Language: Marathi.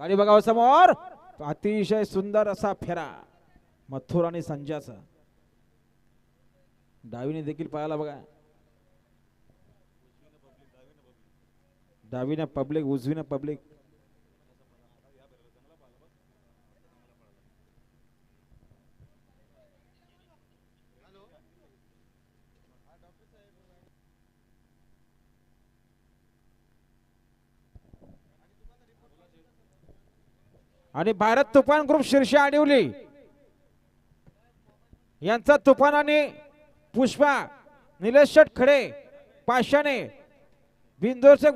गाडी बघावं समोर. अतिशय सुंदर असा फेरा. मथुर आणि संजयाचा. डावीने देखील पाहायला बघा. डावीने पब्लिक उजवीने पब्लिक आणि भारत तुफान ग्रुप शीर्ष आडिवली यांचा तुफान आणि पुष्पा निलेश खडे पाशाने बिंदोरचे